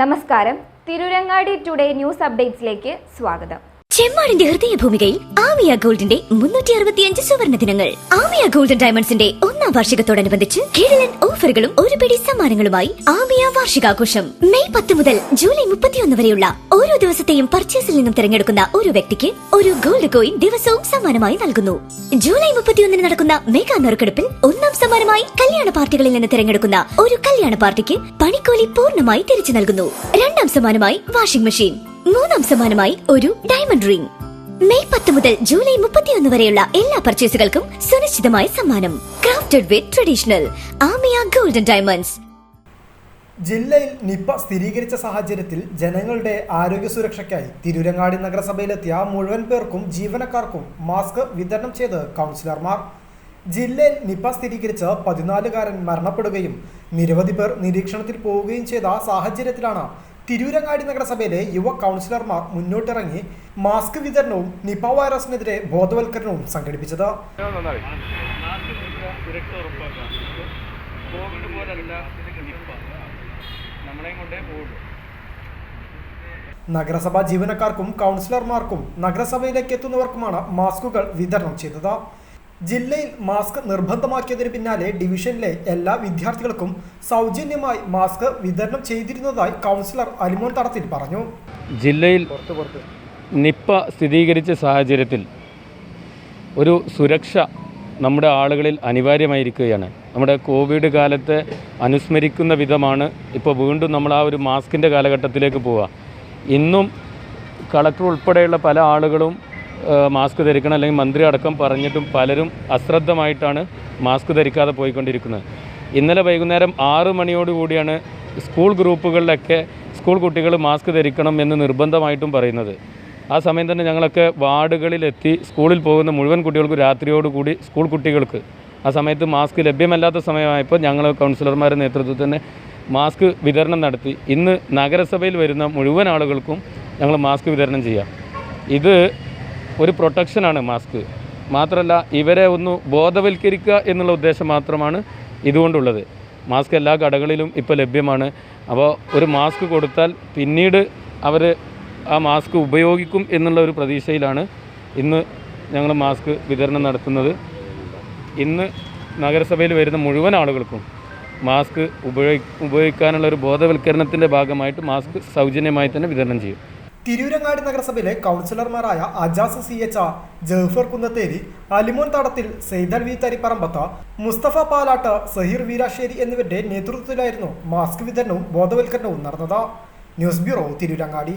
നമസ്കാരം. Tirurangadi today news അപ്ഡേറ്റ്സിലേക്ക് സ്വാഗതം. ചെമ്മാടിന്റെ ഹൃദയഭൂമികയിൽ ആമിയ ഗോൾഡിന്റെ മുന്നൂറ്റി അറുപത്തിയഞ്ച് സുവർണ ദിനങ്ങൾ. ആമിയ ഗോൾഡൻ ഡയമണ്ട്സിന്റെ ഒന്നാം വാർഷികത്തോടനുബന്ധിച്ച് കിഴലൻ ഓഫറുകളും ഒരു പിടി സമ്മാനങ്ങളുമായി ആമിയ വാർഷികാഘോഷം. മെയ് പത്ത് മുതൽ ജൂലൈ മുപ്പത്തിയൊന്ന് വരെയുള്ള ഓരോ ദിവസത്തെയും പർച്ചേസിൽ നിന്നും തിരഞ്ഞെടുക്കുന്ന ഒരു വ്യക്തിക്ക് ഒരു ഗോൾഡ് കോയിൻ ദിവസവും സമ്മാനമായി നൽകുന്നു. ജൂലൈ മുപ്പത്തിയൊന്നിന് നടക്കുന്ന മെഗാ നറുക്കെടുപ്പിൽ ഒന്നാം സമ്മാനമായി കല്യാണ പാർട്ടികളിൽ നിന്ന് തിരഞ്ഞെടുക്കുന്ന ഒരു കല്യാണ പാർട്ടിക്ക് പണിക്കോലി പൂർണമായി തിരിച്ചു നൽകുന്നു. രണ്ടാം സമ്മാനമായി വാഷിംഗ് മെഷീൻ മൂന്നാം സമ്മാനമായി ഒരു ഡയമണ്ട് റിംഗ് മെയ് പത്ത് മുതൽ ജൂലൈ മുപ്പത്തിയൊന്ന് വരെയുള്ള എല്ലാ പർച്ചേസുകൾക്കും സുനിശ്ചിതമായ സമ്മാനം. Crafted with traditional Amiya golden diamonds ജില്ലയിൽ നിപ്പ സ്ഥിരീകരിച്ച സാഹചര്യത്തിൽ ജനങ്ങളുടെ ആരോഗ്യ സുരക്ഷയ്ക്കായി തിരൂരങ്ങാടി നഗരസഭയിലെത്തിയ മുഴുവൻ പേർക്കും ജീവനക്കാർക്കും മാസ്ക് വിതരണം ചെയ്ത് കൗൺസിലർമാർ. ജില്ലയിൽ നിപ്പ സ്ഥിരീകരിച്ച് പതിനാലുകാരൻ മരണപ്പെടുകയും നിരവധി പേർ നിരീക്ഷണത്തിൽ പോവുകയും ചെയ്ത സാഹചര്യത്തിലാണ് തിരൂരങ്ങാടി നഗരസഭയിലെ യുവ കൗൺസിലർമാർ മുന്നോട്ടിറങ്ങി മാസ്ക് വിതരണവും നിപ വൈറസിനെതിരെ ബോധവൽക്കരണവും സംഘടിപ്പിച്ചത്. കോവിഡ് പോലല്ല നിപ്പ നമ്മളെയും കൊണ്ടേ പോകുള്ളൂ നഗരസഭാ ജീവനക്കാർക്കും കൗൺസിലർമാർക്കും നഗരസഭയിലേക്ക് എത്തുന്നവർക്കുമാണ് മാസ്കുകൾ വിതരണം ചെയ്തത്. ജില്ലയിൽ മാസ്ക് നിർബന്ധമാക്കിയതിന് പിന്നാലെ ഡിവിഷനിലെ എല്ലാ വിദ്യാർത്ഥികൾക്കും സൗജന്യമായി മാസ്ക് വിതരണം ചെയ്തിരുന്നതായി കൗൺസിലർ അലിമോൻ തടത്തിൽ പറഞ്ഞു. ജില്ലയിൽ നിപ്പ സ്ഥിരീകരിച്ച സാഹചര്യത്തിൽ ഒരു സുരക്ഷ നമ്മുടെ ആളുകളിൽ അനിവാര്യമായിരിക്കുകയാണ്. നമ്മുടെ കോവിഡ് കാലത്തെ അനുസ്മരിക്കുന്ന വിധമാണ് ഇപ്പോൾ വീണ്ടും നമ്മൾ ആ ഒരു മാസ്കിന്റെ കാലഘട്ടത്തിലേക്ക് പോവുക. ഇന്നും കളക്ടർ ഉൾപ്പെടെയുള്ള പല ആളുകളും മാസ്ക് ധരിക്കണം അല്ലെങ്കിൽ മന്ത്രി അടക്കം പറഞ്ഞിട്ടും പലരും അശ്രദ്ധമായിട്ടാണ് മാസ്ക് ധരിക്കാതെ പോയിക്കൊണ്ടിരിക്കുന്നത്. ഇന്നലെ വൈകുന്നേരം ആറ് മണിയോടുകൂടിയാണ് സ്കൂൾ ഗ്രൂപ്പുകളിലൊക്കെ സ്കൂൾ കുട്ടികൾ മാസ്ക് ധരിക്കണം എന്ന് നിർബന്ധമായിട്ടും പറയുന്നത്. ആ സമയം തന്നെ ഞങ്ങളൊക്കെ വാർഡുകളിലെത്തി സ്കൂളിൽ പോകുന്ന മുഴുവൻ കുട്ടികൾക്കും രാത്രിയോടുകൂടി സ്കൂൾ കുട്ടികൾക്ക് ആ സമയത്ത് മാസ്ക് ലഭ്യമല്ലാത്ത സമയമായപ്പോൾ ഞങ്ങൾ കൗൺസിലർമാരുടെ നേതൃത്വത്തിൽ തന്നെ മാസ്ക് വിതരണം നടത്തി. ഇന്ന് നഗരസഭയിൽ വരുന്ന മുഴുവൻ ആളുകൾക്കും ഞങ്ങൾ മാസ്ക് വിതരണം ചെയ്യാം. ഇത് ഒരു പ്രൊട്ടക്ഷനാണ് മാസ്ക്. മാത്രമല്ല ഇവരെ ഒന്ന് ബോധവൽക്കരിക്കുക എന്നുള്ള ഉദ്ദേശം മാത്രമാണ് ഇതുകൊണ്ടുള്ളത്. മാസ്ക് എല്ലാ കടകളിലും ഇപ്പോൾ ലഭ്യമാണ്. അപ്പോൾ ഒരു മാസ്ക് കൊടുത്താൽ പിന്നീട് അവർ ആ മാസ്ക് ഉപയോഗിക്കും എന്നുള്ള ഒരു പ്രതീക്ഷയിലാണ് ഇന്ന് ഞങ്ങൾ മാസ്ക് വിതരണം നടത്തുന്നത്. ഇന്ന് നഗരസഭയിൽ വരുന്ന മുഴുവൻ ആളുകൾക്കും മാസ്ക് ഉപയോഗി ഉപയോഗിക്കാനുള്ള ഒരു ബോധവൽക്കരണത്തിന്റെ ഭാഗമായിട്ട് മാസ്ക് സൗജന്യമായി തന്നെ വിതരണം ചെയ്യും. തിരൂരങ്ങാടി നഗരസഭയിലെ കൗൺസിലർമാരായ Ajas C H Jafar Kunnatheri Alimon Thadathil Saithal V Tharipparambath Musthafa Palatt Saheer Veerasseri എന്നിവരുടെ നേതൃത്വത്തിലായിരുന്നു മാസ്ക് വിതരണവും ബോധവൽക്കരണവും നടന്നത്. News bureau Tirurangadi.